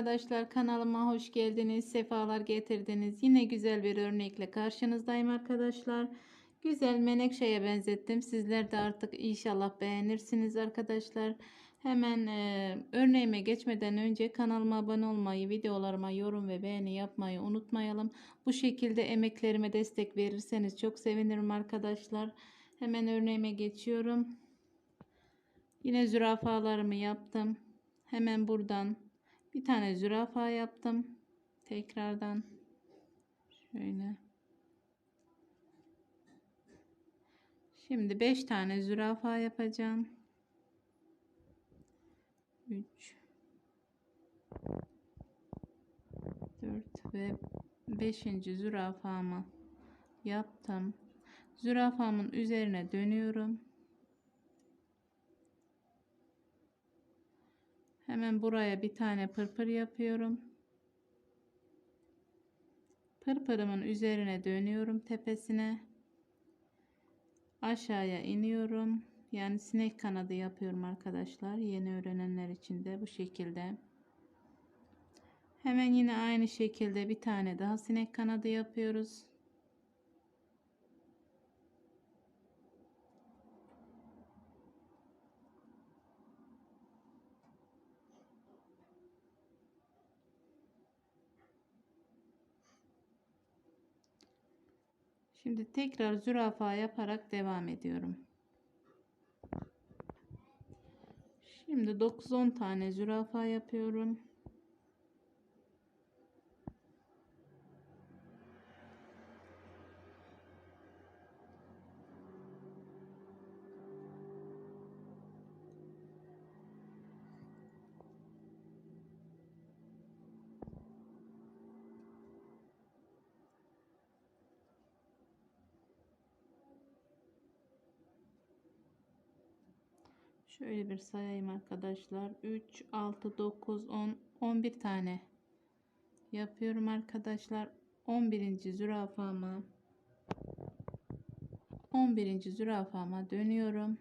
arkadaşlar kanalıma hoş geldiniz sefalar getirdiniz. Yine güzel bir örnekle karşınızdayım arkadaşlar. Güzel menekşeye benzettim. Sizler de artık inşallah beğenirsiniz arkadaşlar. Hemen e, örneğime geçmeden önce kanalıma abone olmayı videolarıma yorum ve beğeni yapmayı unutmayalım. Bu şekilde emeklerime destek verirseniz çok sevinirim arkadaşlar. Hemen örneğime geçiyorum. Yine zürafalarımı yaptım. Hemen buradan bir tane zürafa yaptım. Tekrardan şöyle. Şimdi 5 tane zürafa yapacağım. 3 4 ve 5. zürafamı yaptım. Zürafamın üzerine dönüyorum. Hemen buraya bir tane pırpır yapıyorum. Pırpırımın üzerine dönüyorum tepesine. Aşağıya iniyorum. Yani sinek kanadı yapıyorum arkadaşlar. Yeni öğrenenler için de bu şekilde. Hemen yine aynı şekilde bir tane daha sinek kanadı yapıyoruz. Şimdi tekrar zürafa yaparak devam ediyorum. Şimdi 9-10 tane zürafa yapıyorum. Şöyle bir sayayım arkadaşlar. 3, 6, 9, 10, 11 tane yapıyorum arkadaşlar. 11. zürafama 11. zürafama dönüyorum.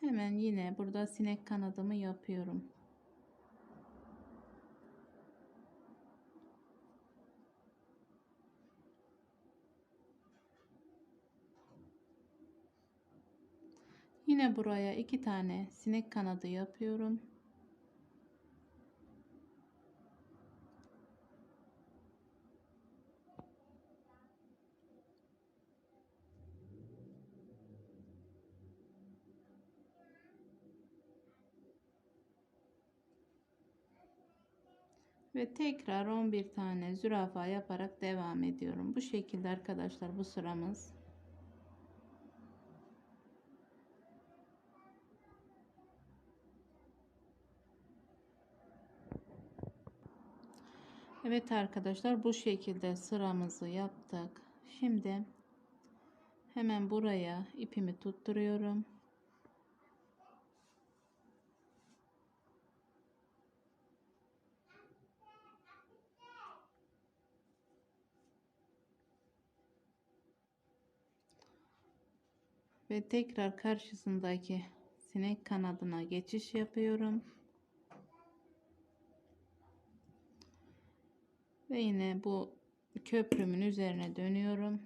Hemen yine burada sinek kanadımı yapıyorum. Yine buraya iki tane sinek kanadı yapıyorum. Ve tekrar 11 tane zürafa yaparak devam ediyorum. Bu şekilde arkadaşlar bu sıramız. Evet arkadaşlar bu şekilde sıramızı yaptık. Şimdi hemen buraya ipimi tutturuyorum. Ve tekrar karşısındaki sinek kanadına geçiş yapıyorum. Ve yine bu köprümün üzerine dönüyorum.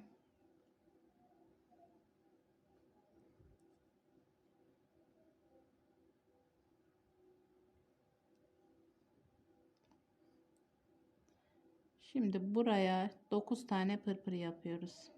Şimdi buraya 9 tane pırpır yapıyoruz.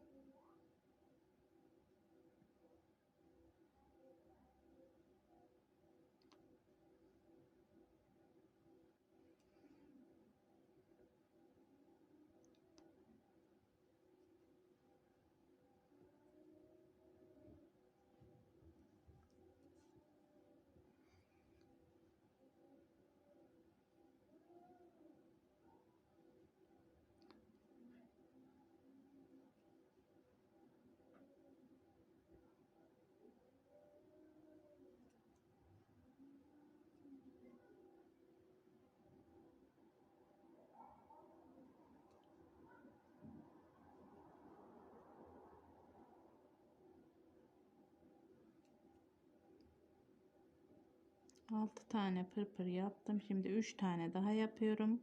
6 tane pırpır yaptım. Şimdi 3 tane daha yapıyorum.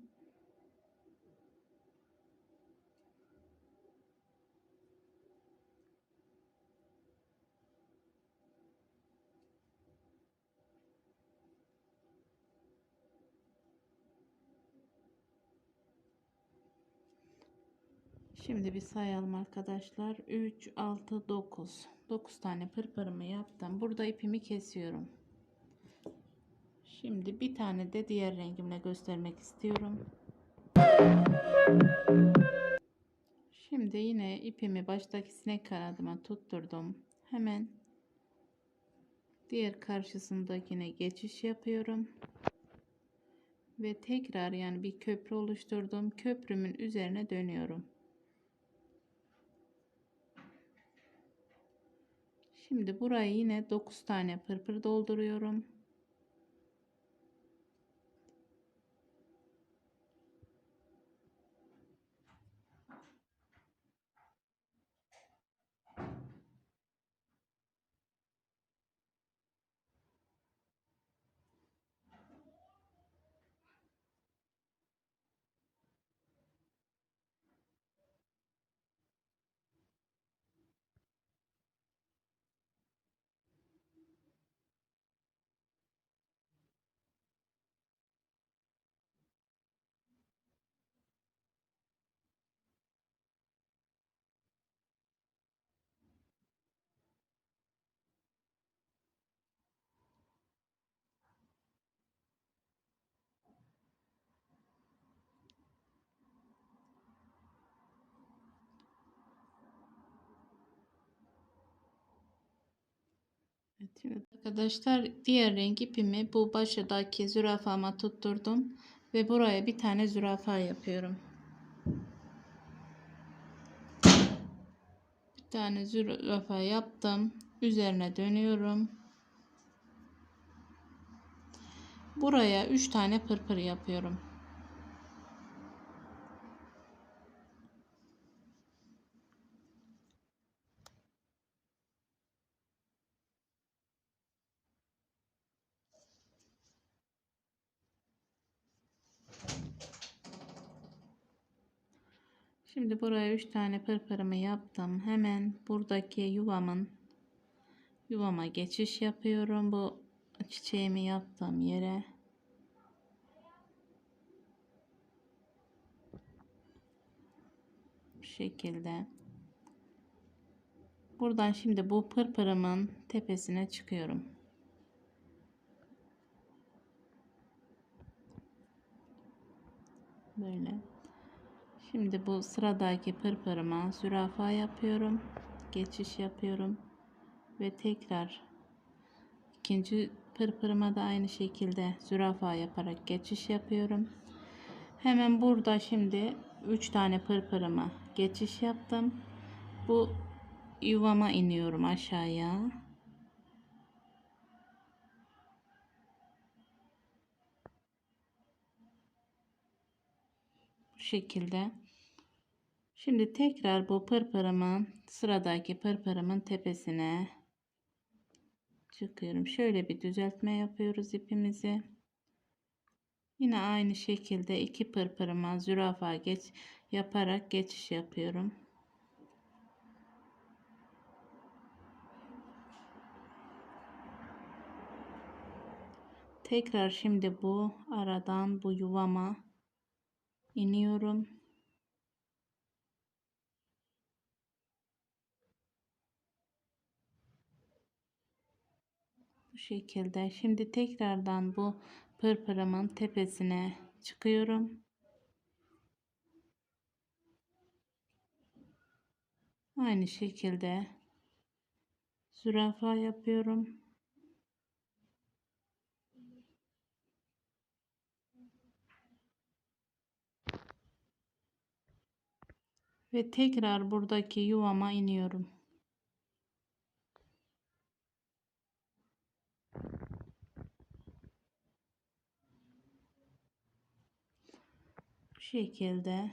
Şimdi bir sayalım arkadaşlar. 3, 6, 9. 9 tane pırpırımı yaptım. Burada ipimi kesiyorum. Şimdi bir tane de diğer rengimle göstermek istiyorum. Şimdi yine ipimi baştaki sinek kanadıma tutturdum. Hemen diğer karşısındakine geçiş yapıyorum. Ve tekrar yani bir köprü oluşturdum. Köprümün üzerine dönüyorum. Şimdi burayı yine 9 tane pırpır dolduruyorum. Evet, arkadaşlar diğer renk ipimi bu başdaki zürafama tutturdum ve buraya bir tane zürafa yapıyorum. Bir tane zürafa yaptım. Üzerine dönüyorum. Buraya 3 tane pırpır yapıyorum. Şimdi buraya 3 tane pırpırımı yaptım. Hemen buradaki yuvamın yuvama geçiş yapıyorum. Bu çiçeğimi yaptığım yere. Bu şekilde. Buradan şimdi bu pırpırımın tepesine çıkıyorum. Böyle. Şimdi bu sıradaki pırpırıma zürafa yapıyorum. Geçiş yapıyorum. Ve tekrar ikinci pırpırıma da aynı şekilde zürafa yaparak geçiş yapıyorum. Hemen burada şimdi 3 tane pırpırıma geçiş yaptım. Bu yuvama iniyorum aşağıya. Şekilde. Şimdi tekrar bu pırpırımın sıradaki pırpırımın tepesine çıkıyorum. Şöyle bir düzeltme yapıyoruz ipimizi. Yine aynı şekilde iki pırpırıma zürafa geç yaparak geçiş yapıyorum. Tekrar şimdi bu aradan bu yuvama iniyorum. Bu şekilde. Şimdi tekrardan bu pırpırımın tepesine çıkıyorum. Aynı şekilde zürafa yapıyorum. Ve tekrar buradaki yuvama iniyorum. Şekilde.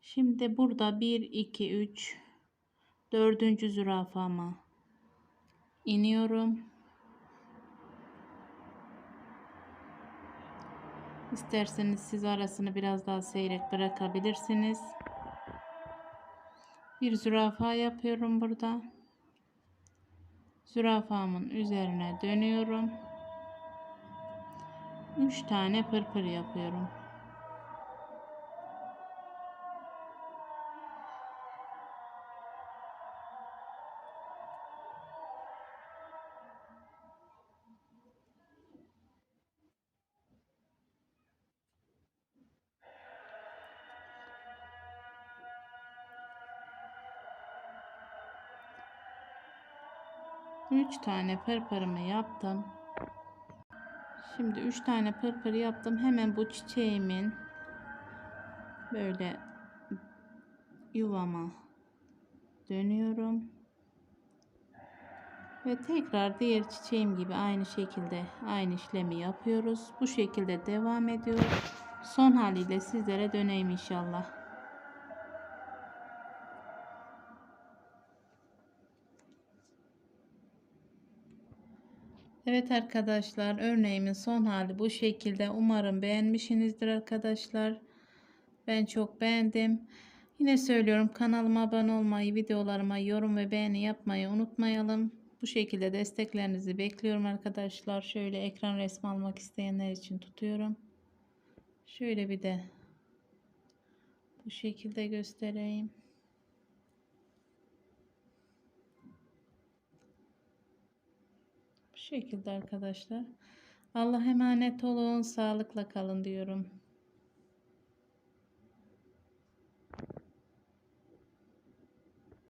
Şimdi burada 1, 2, 3, dördüncü zürafama iniyorum. İsterseniz siz arasını biraz daha seyrek bırakabilirsiniz. Bir zürafa yapıyorum burada. Zürafamın üzerine dönüyorum. 3 tane pırpır yapıyorum. Üç tane pırpırımı yaptım. Şimdi üç tane pırpır yaptım. Hemen bu çiçeğimin böyle yuvama dönüyorum. Ve tekrar diğer çiçeğim gibi aynı şekilde aynı işlemi yapıyoruz. Bu şekilde devam ediyor. Son haliyle sizlere döneyim inşallah. Evet arkadaşlar örneğimin son hali bu şekilde. Umarım beğenmişsinizdir arkadaşlar. Ben çok beğendim. Yine söylüyorum kanalıma abone olmayı, videolarıma yorum ve beğeni yapmayı unutmayalım. Bu şekilde desteklerinizi bekliyorum arkadaşlar. Şöyle ekran resmi almak isteyenler için tutuyorum. Şöyle bir de bu şekilde göstereyim. Şekilde arkadaşlar. Allah emanet olun. Sağlıkla kalın diyorum.